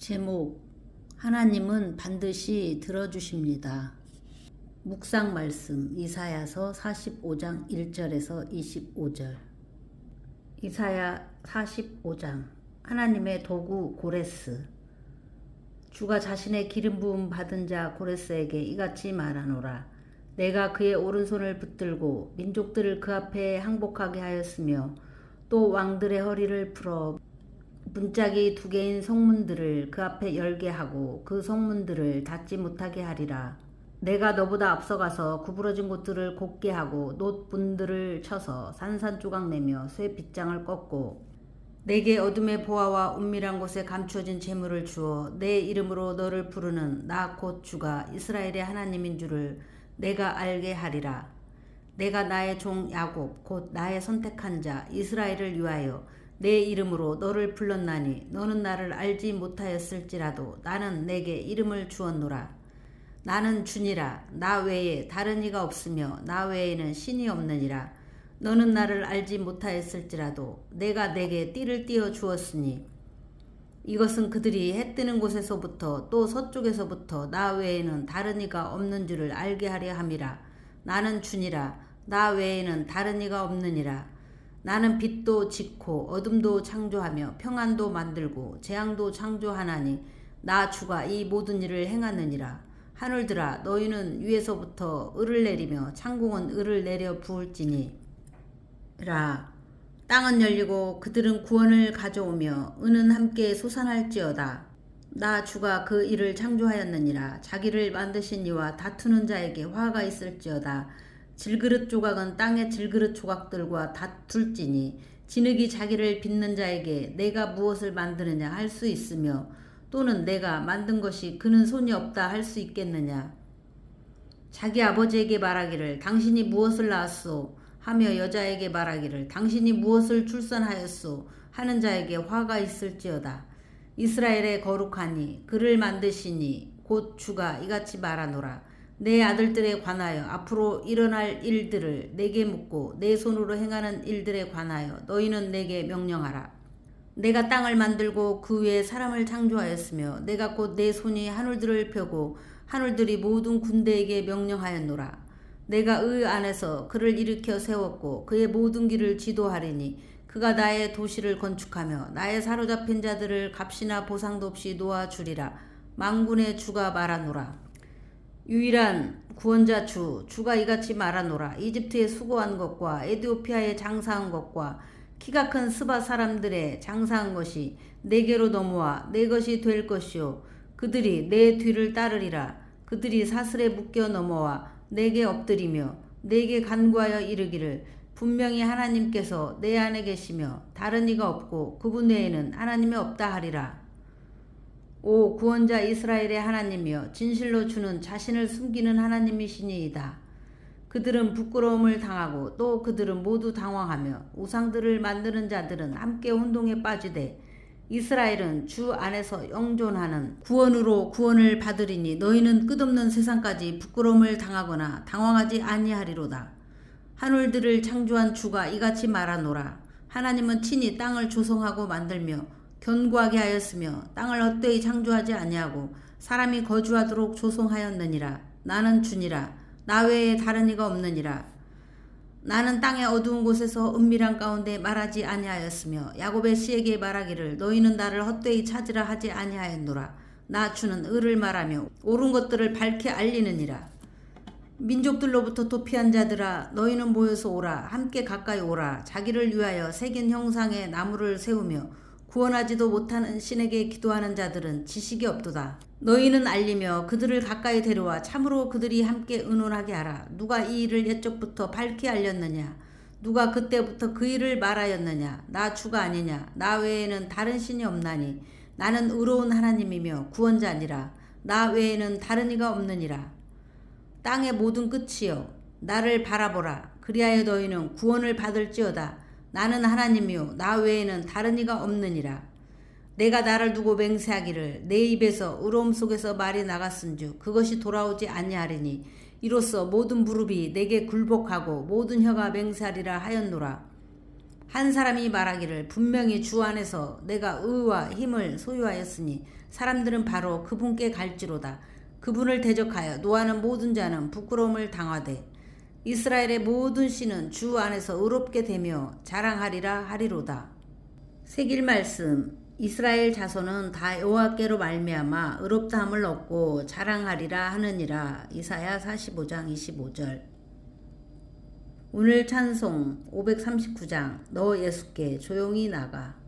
제목 하나님은 반드시 들어주십니다. 묵상 말씀 이사야서 45장 1절에서 25절. 이사야 45장 하나님의 도구 고레스. 주가 자신의 기름 부음 받은 자 고레스에게 이같이 말하노라. 내가 그의 오른손을 붙들고 민족들을 그 앞에 항복하게 하였으며 또 왕들의 허리를 풀어 문짝이 두 개인 성문들을 그 앞에 열게 하고 그 성문들을 닫지 못하게 하리라. 내가 너보다 앞서가서 구부러진 곳들을 곱게 하고 놋분들을 쳐서 산산조각 내며 쇠 빗장을 꺾고 내게 어둠의 보화와 은밀한 곳에 감추어진 재물을 주어 내 이름으로 너를 부르는 나 곧 주가 이스라엘의 하나님인 줄을 내가 알게 하리라. 내가 나의 종 야곱 곧 나의 선택한 자 이스라엘을 위하여 내 이름으로 너를 불렀나니 너는 나를 알지 못하였을지라도 나는 내게 이름을 주었노라. 나는 주니라 나 외에 다른 이가 없으며 나 외에는 신이 없느니라. 너는 나를 알지 못하였을지라도 내가 내게 띠를 띄어 주었으니 이것은 그들이 해 뜨는 곳에서부터 또 서쪽에서부터 나 외에는 다른 이가 없는 줄을 알게 하려 함이라. 나는 주니라 나 외에는 다른 이가 없느니라. 나는 빛도 짓고 어둠도 창조하며 평안도 만들고 재앙도 창조하나니 나 주가 이 모든 일을 행하느니라. 하늘들아 너희는 위에서부터 을을 내리며 창공은 을을 내려 부을지니 라 땅은 열리고 그들은 구원을 가져오며 은은 함께 솟아날지어다. 나 주가 그 일을 창조하였느니라 자기를 만드신 이와 다투는 자에게 화가 있을지어다. 질그릇 조각은 땅의 질그릇 조각들과 다툴지니 진흙이 자기를 빚는 자에게 내가 무엇을 만드느냐 할 수 있으며 또는 내가 만든 것이 그는 손이 없다 할 수 있겠느냐? 자기 아버지에게 말하기를 당신이 무엇을 낳았소? 하며 여자에게 말하기를 당신이 무엇을 출산하였소? 하는 자에게 화가 있을지어다. 이스라엘의 거룩하니 그를 만드시니 곧 주가 이같이 말하노라 내 아들들에 관하여 앞으로 일어날 일들을 내게 묻고 내 손으로 행하는 일들에 관하여 너희는 내게 명령하라. 내가 땅을 만들고 그 위에 사람을 창조하였으며 내가 곧 내 손이 하늘들을 펴고 하늘들이 모든 군대에게 명령하였노라. 내가 의 안에서 그를 일으켜 세웠고 그의 모든 길을 지도하리니 그가 나의 도시를 건축하며 나의 사로잡힌 자들을 값이나 보상도 없이 놓아주리라. 망군의 주가 말하노라. 유일한 구원자 주 주가 이같이 말하노라. 이집트에 수고한 것과 에디오피아에 장사한 것과 키가 큰 스바 사람들의 장사한 것이 내게로 넘어와 내 것이 될 것이요. 그들이 내 뒤를 따르리라. 그들이 사슬에 묶여 넘어와 내게 엎드리며 내게 간구하여 이르기를 분명히 하나님께서 내 안에 계시며 다른 이가 없고 그분 외에는 하나님이 없다 하리라 오 구원자 이스라엘의 하나님이여 진실로 주는 자신을 숨기는 하나님이시니이다. 그들은 부끄러움을 당하고 또 그들은 모두 당황하며 우상들을 만드는 자들은 함께 혼동에 빠지되 이스라엘은 주 안에서 영존하는 구원으로 구원을 받으리니 너희는 끝없는 세상까지 부끄러움을 당하거나 당황하지 아니하리로다. 하늘들을 창조한 주가 이같이 말하노라. 하나님은 친히 땅을 조성하고 만들며 견고하게 하였으며 땅을 헛되이 창조하지 아니하고 사람이 거주하도록 조성하였느니라. 나는 주니라. 나 외에 다른 이가 없느니라. 나는 땅의 어두운 곳에서 은밀한 가운데 말하지 아니하였으며 야곱의 씨에게 말하기를 너희는 나를 헛되이 찾으라 하지 아니하였노라. 나 주는 을을 말하며 옳은 것들을 밝히 알리느니라. 민족들로부터 도피한 자들아 너희는 모여서 오라. 함께 가까이 오라. 자기를 위하여 새긴 형상의 나무를 세우며 구원하지도 못하는 신에게 기도하는 자들은 지식이 없도다. 너희는 알리며 그들을 가까이 데려와 참으로 그들이 함께 의논하게 하라. 누가 이 일을 옛적부터 밝히 알렸느냐? 누가 그때부터 그 일을 말하였느냐? 나 주가 아니냐? 나 외에는 다른 신이 없나니? 나는 의로운 하나님이며 구원자니라. 나 외에는 다른 이가 없느니라. 땅의 모든 끝이여 나를 바라보라. 그리하여 너희는 구원을 받을지어다. 나는 하나님이요 나 외에는 다른 이가 없느니라. 내가 나를 두고 맹세하기를 내 입에서 의로움 속에서 말이 나갔은즉 그것이 돌아오지 아니하리니 이로써 모든 무릎이 내게 굴복하고 모든 혀가 맹세하리라 하였노라. 한 사람이 말하기를 분명히 주 안에서 내가 의와 힘을 소유하였으니 사람들은 바로 그분께 갈지로다. 그분을 대적하여 노하는 모든 자는 부끄러움을 당하되 이스라엘의 모든 씨는 주 안에서 의롭게 되며 자랑하리라 하리로다. 세길 말씀 이스라엘 자손은 다 여호와께로 말미암아 의롭다함을 얻고 자랑하리라 하느니라. 이사야 45장 25절. 오늘 찬송 539장 너 예수께 조용히 나가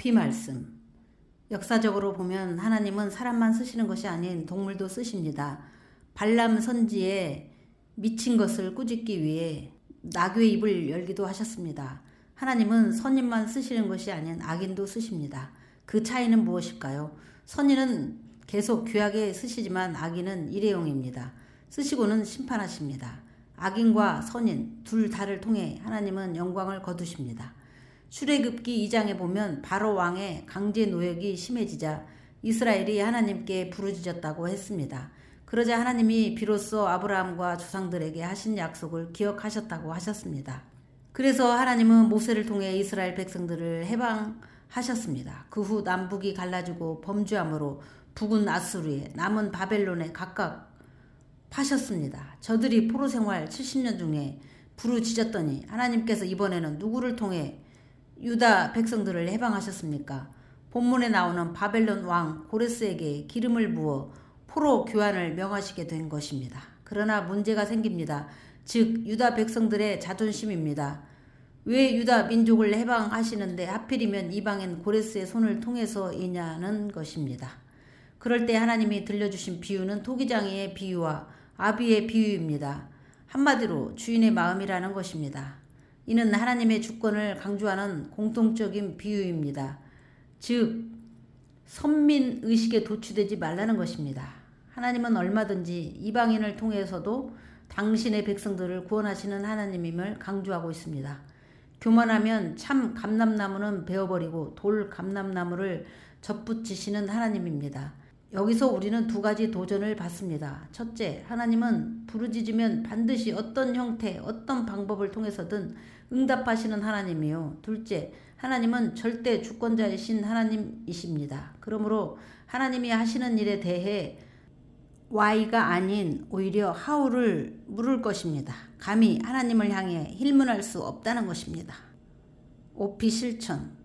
오피 말씀. 역사적으로 보면 하나님은 사람만 쓰시는 것이 아닌 동물도 쓰십니다. 발람 선지에 미친 것을 꾸짖기 위해 나귀의 입을 열기도 하셨습니다. 하나님은 선인만 쓰시는 것이 아닌 악인도 쓰십니다. 그 차이는 무엇일까요? 선인은 계속 귀하게 쓰시지만 악인은 일회용입니다. 쓰시고는 심판하십니다. 악인과 선인 둘 다를 통해 하나님은 영광을 거두십니다. 출애굽기 2장에 보면 바로 왕의 강제 노역이 심해지자 이스라엘이 하나님께 부르짖었다고 했습니다. 그러자 하나님이 비로소 아브라함과 조상들에게 하신 약속을 기억하셨다고 하셨습니다. 그래서 하나님은 모세를 통해 이스라엘 백성들을 해방하셨습니다. 그 후 남북이 갈라지고 범죄함으로 북은 아수르에 남은 바벨론에 각각 파셨습니다. 저들이 포로 생활 70년 중에 부르짖었더니 하나님께서 이번에는 누구를 통해 유다 백성들을 해방하셨습니까? 본문에 나오는 바벨론 왕 고레스에게 기름을 부어 포로 교환을 명하시게 된 것입니다. 그러나 문제가 생깁니다. 즉 유다 백성들의 자존심입니다. 왜 유다 민족을 해방하시는데 하필이면 이방인 고레스의 손을 통해서이냐는 것입니다. 그럴 때 하나님이 들려주신 비유는 토기장이의 비유와 아비의 비유입니다. 한마디로 주인의 마음이라는 것입니다. 이는 하나님의 주권을 강조하는 공통적인 비유입니다. 즉, 선민 의식에 도취되지 말라는 것입니다. 하나님은 얼마든지 이방인을 통해서도 당신의 백성들을 구원하시는 하나님임을 강조하고 있습니다. 교만하면 참 감람나무는 베어버리고 돌 감람나무를 접붙이시는 하나님입니다. 여기서 우리는 두 가지 도전을 받습니다. 첫째, 하나님은 부르짖으면 반드시 어떤 형태, 어떤 방법을 통해서든 응답하시는 하나님이요. 둘째, 하나님은 절대 주권자이신 하나님이십니다. 그러므로 하나님이 하시는 일에 대해 why가 아닌 오히려 how를 물을 것입니다. 감히 하나님을 향해 힐문할 수 없다는 것입니다. 오피 실천.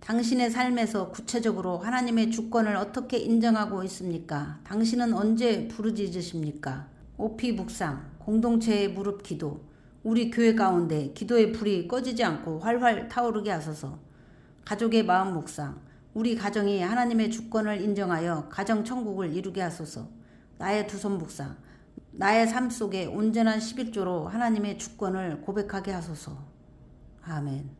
당신의 삶에서 구체적으로 하나님의 주권을 어떻게 인정하고 있습니까? 당신은 언제 부르짖으십니까? 오피 묵상. 공동체의 무릎 기도. 우리 교회 가운데 기도의 불이 꺼지지 않고 활활 타오르게 하소서. 가족의 마음 묵상. 우리 가정이 하나님의 주권을 인정하여 가정 천국을 이루게 하소서. 나의 두 손 묵상. 나의 삶 속에 온전한 11조로 하나님의 주권을 고백하게 하소서. 아멘.